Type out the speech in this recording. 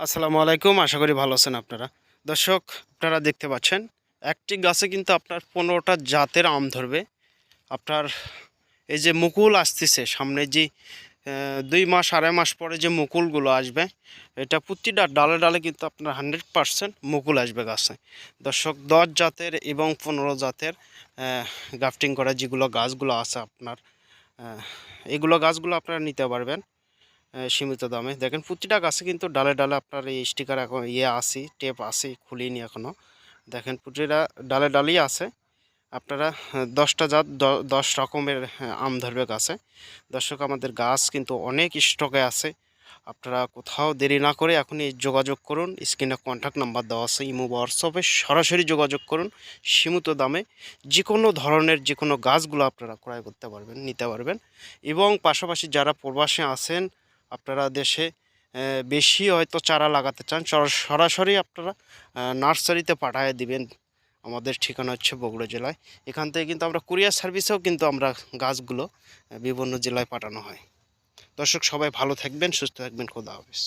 আসসালামু আলাইকুম, আশা করি ভালো আছেন আপনারা। দর্শক, আপনারা দেখতে পাচ্ছেন, একটি গাছে কিন্তু আপনার পনেরোটা জাতের আম ধরবে। আপনার এই যে মুকুল আসতেছে, সামনে যে দুই মাস, আড়াই মাস পরে যে মুকুলগুলো আসবে, এটা প্রতিটা ডালে ডালে কিন্তু আপনার হান্ড্রেড পারসেন্ট মুকুল আসবে গাছে। দর্শক, দশ জাতের এবং পনেরো জাতের গ্রাফটিং করা যেগুলো গাছগুলো আছে আপনার এগুলো গাছগুলো আপনারা নিতে পারবেন। সীমিত দামে। দেখেন, প্রতিটা গাছে কিন্তু ডালে ডালে আপনার এই স্টিকার এখন ইয়ে আছে টেপ আছে, খুলিনি এখনও দেখেন, প্রতিটা ডালে ডালেই আছে। আপনারা দশটা জাত দশ রকমের আম ধরবে গাছে। দর্শক, আমাদের গাছ কিন্তু অনেক স্টকে আছে। আপনারা কোথাও দেরি না করে এখনই যোগাযোগ করুন। স্ক্রিনে কন্ট্যাক্ট নাম্বার দেওয়া আছে, ইমো হোয়াটসঅ্যাপে সরাসরি যোগাযোগ করুন। সীমিত দামে যে কোনো ধরনের, যে কোনো গাছগুলো আপনারা ক্রয় করতে পারবেন, নিতে পারবেন। এবং পাশাপাশি যারা প্রবাসে আছেন আপনারা দেশে বেশি হয়তো চারা লাগাতে চান। সর- সরাসরি আপনারা নার্সারিতে পাঠিয়ে দিবেন। আমাদের ঠিকানা হচ্ছে বগুড়া জেলায়। এখান থেকে কিন্তু আমরা কুরিয়ার সার্ভিসেও কিন্তু আমরা গাছগুলো বিভিন্ন জেলায় পাঠানো হয়। দর্শক সবাই ভালো থাকবেন, সুস্থ থাকবেন। খোদা হাফেজ।